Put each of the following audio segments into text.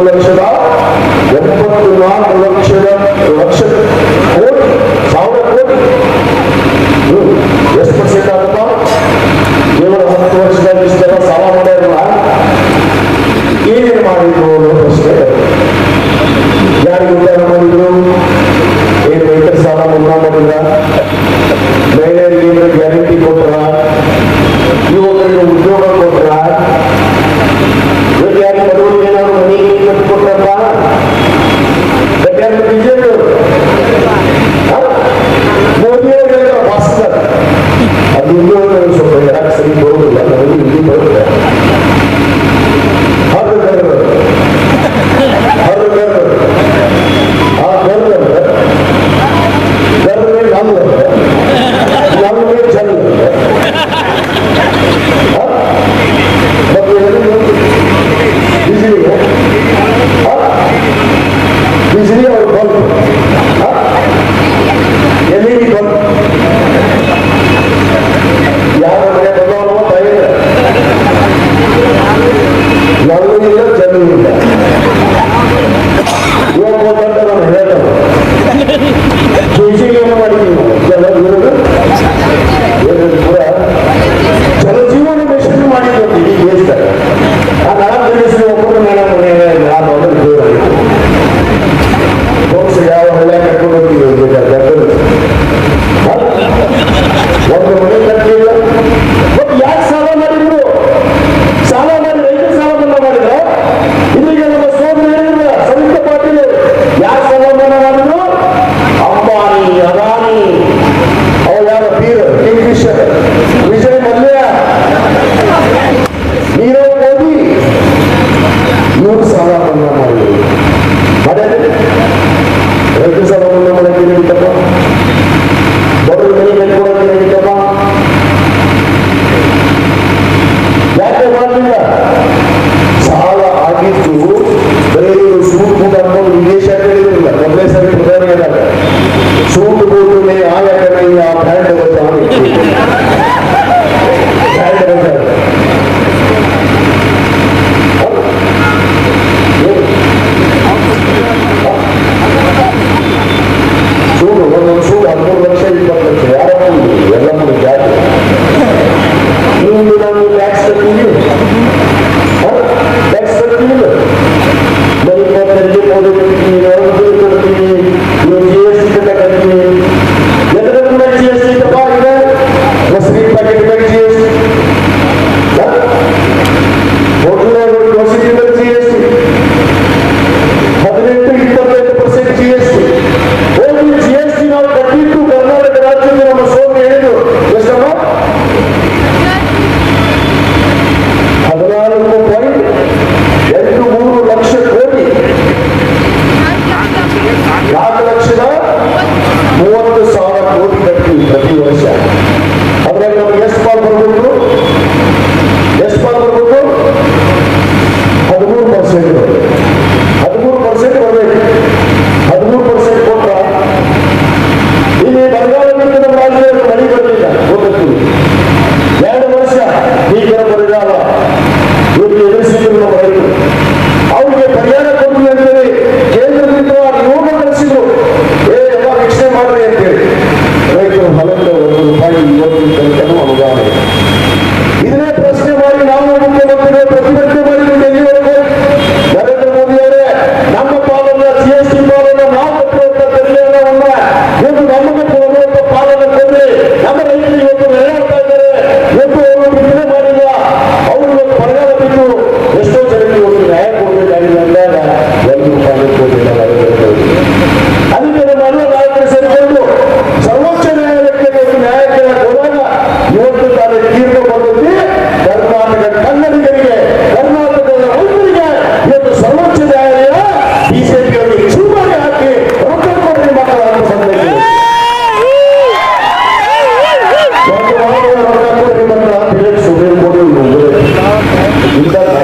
ಒಂದು ಲಕ್ಷದ ಎಂಬತ್ತು ನಾಲ್ಕು ಲಕ್ಷದ ಲಕ್ಷ Lord. ভালো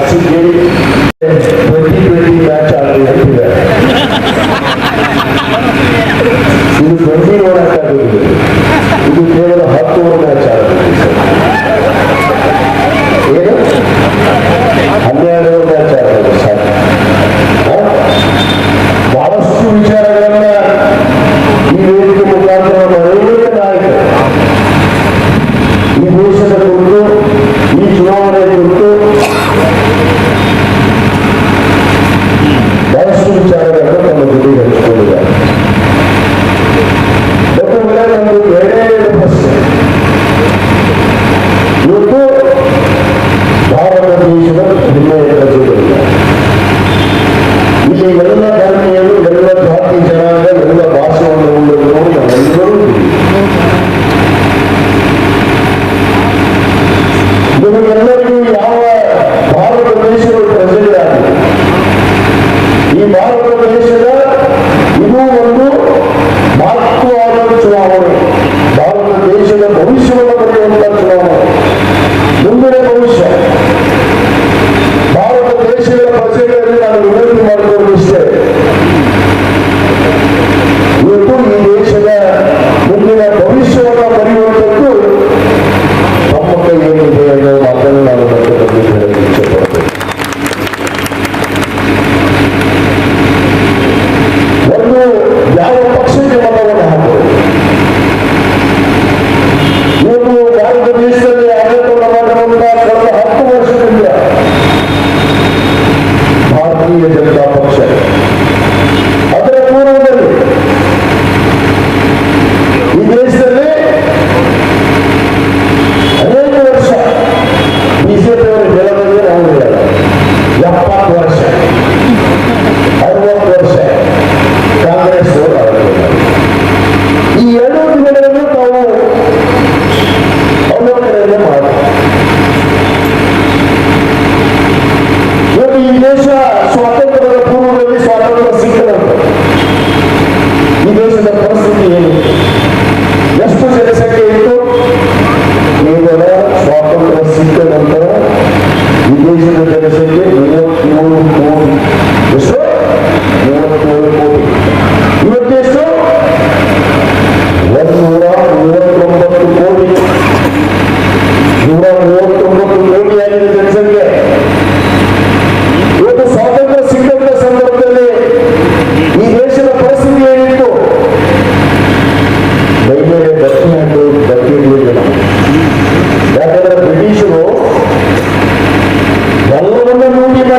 ಸಿಗಿ ಟ್ವೆಂಟಿ ಟ್ವೆಂಟಿ ಮ್ಯಾಚ್ ಇದು ಟ್ವೆಂಟಿ ಇದು ಕೇವಲ ಹತ್ತು ಓವರ್ ಮ್ಯಾಚ್ ಆಡೋದು ಏನು ಹನ್ನೆರಡು ಓವರ್ ಮ್ಯಾಚ್ ಬಹಳಷ್ಟು ವಿಚಾರಗಳನ್ನ ಈ ವೇದಿಕೆ ಮುಖಾಂತರ ಒಳ್ಳೆಯ ನಾಯಕರು. ಈ ದೇಶದ ಕುರಿತು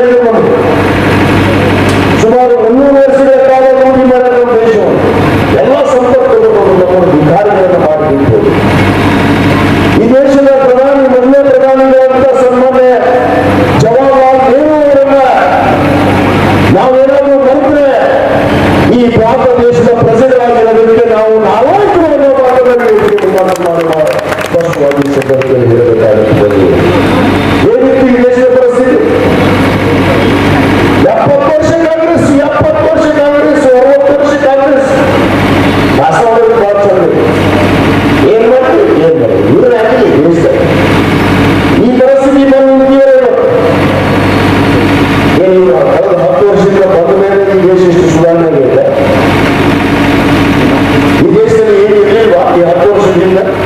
ಮಾಡಿಕೊಂಡು ಸುಮಾರು ಮುನ್ನೂರು ವರ್ಷಗಳ ಕಾಲ ರೂಢಿ ದೇಶ ದೇಶವು ಎಲ್ಲ ಸಂಪತ್ತು ನಮ್ಮ ವಿಧಾನಗಳನ್ನು ಮಾಡಿಬಿಟ್ಟು ಈ ದೇಶದ ಪ್ರಧಾನಿ ಮೊದಲನೇ ಪ್ರಧಾನಿಗಳಂತ ಸನ್ಮಾನ್ಯ ಜವಾಹರ್ಲಾಲ್ ನೆಹರು ಅವರನ್ನ ನಾವೇನಾದ್ರೂ ಬಂದ್ರೆ ಈ ಭಾರತ ದೇಶದ ಪ್ರಜೆಗಳಾಗಿರೋದಕ್ಕೆ ನಾವು ನಾಲ್ಕು ಅನ್ನೋ ಭಾಗದಲ್ಲಿ ಸ್ಪಷ್ಟವಾಗಿ ಸಂದರ್ಭದಲ್ಲಿ y a todos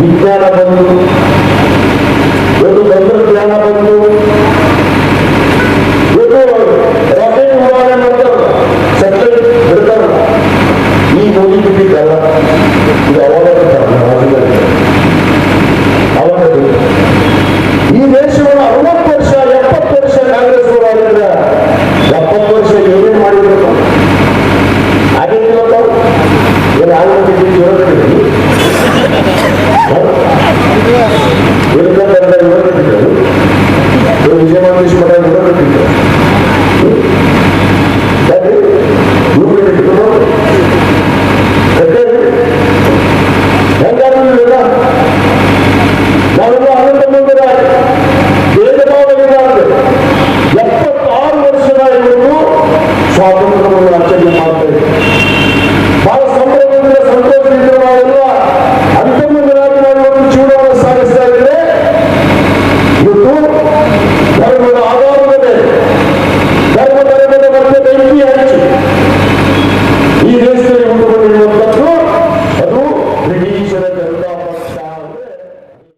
విజ్ఞాన